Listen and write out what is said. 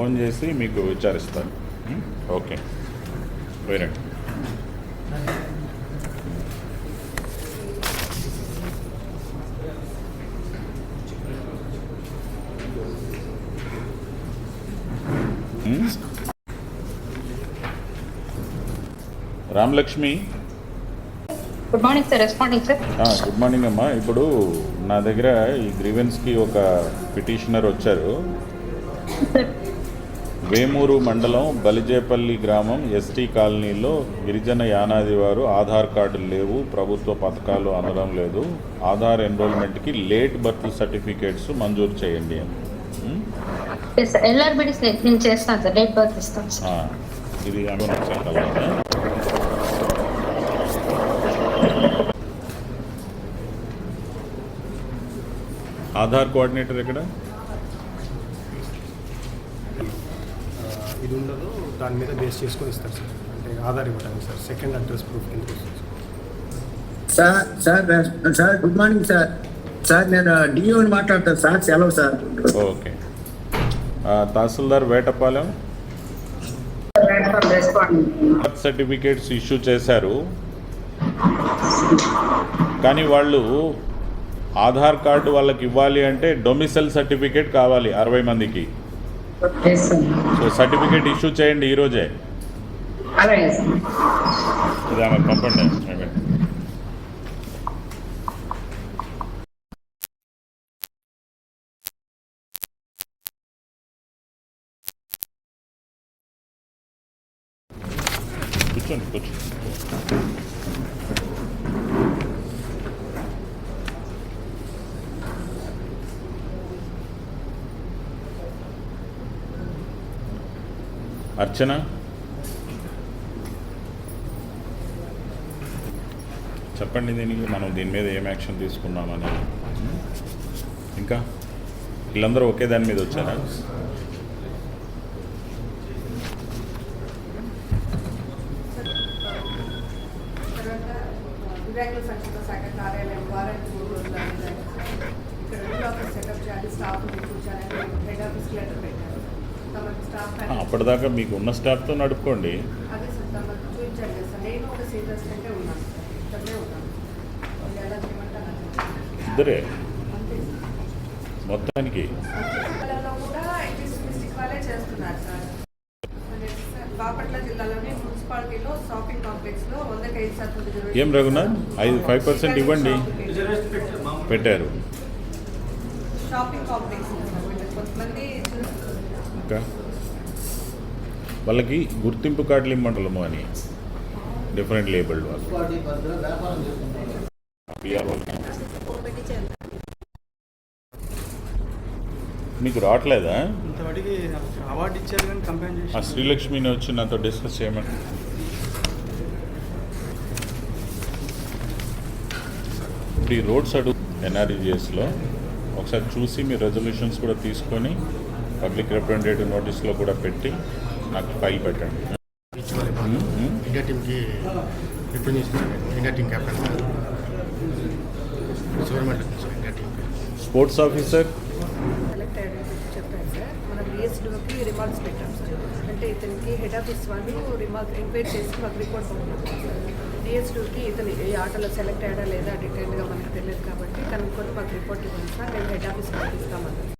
Phone చేసి మీకు విచారిస్తాను. ఉం? ఓకే. పోయినండి ఉం? Ramalakshmi? Good morning sir responding sir ఆ, గుడ్ మార్నింగ్ అమ్మా. ఇప్పుడు నా దగ్గర ఈ గ్రీవెన్స్కి ఒక పిటిషనర్ వచ్చారు. వేమూరు మండలం బలిజేపల్లి గ్రామం ఎస్టీ కాలనీలో గిరిజన యానాది వారు ఆధార్ కార్డులు లేవు ప్రభుత్వ పథకాలు అందడం లేదు. ఆధార్ ఎన్రోల్మెంట్కి లేట్ బర్త్ సర్టిఫికేట్స్ మంజూరు చేయండి. అని ఇది. ఆధార్ కోఆర్డినేటర్ ఎక్కడ ఆ, ఇది ఉండదు దాని మీద బేస్ చేసుకొని ఇస్తారు సార్. అంటే ఆధార్ ఇవ్వడానికి సార్ సెకండ్ అడ్రస్ ప్రూఫ్ కింద sir. Sir sir good morning sir. Sir నేను డిఓని మాట్లాడతాను. సార్ సెలవు సార్. ఓకే. ఆ, tahsildar Vetapalem. Birth certificates issue చేశారు. కానీ వాళ్ళు ఆధార్ కార్డు వాళ్ళకి ఇవ్వాలి అంటే డొమిసైల్ సర్టిఫికేట్ కావాలి అరవై మందికి. సో సర్టిఫికేట్ ఇష్యూ చేయండి ఈరోజే ఇది ఆమె పంపండి. కూర్చోండి కూర్చోండి. అర్చన. చెప్పండి దీనికి మనం దీని మీద ఏం యాక్షన్ తీసుకున్నామని. ఇంకా? వీళ్ళందరూ ఒకే దాని మీద వచ్చారా? వివేకుల సంక్షేమ శాఖ కార్యాలయం మూడు రోజులు ఇక్కడ సెటప్ చేయాలి స్టాఫ్ కూర్చోాలని హెడ్ ఆఫీస్కి లెటర్ పెట్టారు అప్పటిదాకా మీకు ఉన్న స్టాఫ్తో నడుపుకోండి. ఇద్దరే? మొత్తానికి? ఏం రఘునాథ్? ఐదు ఫైవ్ పర్సెంట్ ఇవ్వండి. పెట్టారు షాపింగ్ కాంప్లెక్స్ కొంతమంది ఇంకా? వాళ్ళకి గుర్తింపు కార్డులు ఇమ్మంటలము అని. డిఫరెంట్ లేబుల్డ్ వాళ్ళు. మీకు రావట్లేదా? ఆ శ్రీలక్ష్మిని వచ్చి నాతో డిస్కస్ చేయమని. ఇప్పుడు ఈ రోడ్స్ అడుగు ఎన్ఆర్ఈజిఎస్లో ఒకసారి చూసి మీ రెజల్యూషన్స్ కూడా తీసుకొని పబ్లిక్ రిప్రజెంటేటివ్ నోటీస్లో కూడా పెట్టి నాకు ఫైల్ పెట్టండి. ఇండియా టీమ్కి representation India team captain sir India టీమ్కి స్పోర్ట్స్ ఆఫీసర్ రిమార్క్స్ పెట్టాం సార్ అంటే ఇతనికి హెడ్ ఆఫీస్ వాళ్ళు రిమార్క్ ఎంక్వైరీ చేసి మాకు రిపోర్ట్ సార్ ఇతను ఆటలో సెలెక్ట్ అయ్యాడా లేదా డీటెయిల్గా మనకు తెలియదు కాబట్టి కనుక్కొని మాకు రిపోర్ట్ ఇవ్వండి సార్ మేము హెడ్ ఆఫీస్ పంపిస్తామన్నారు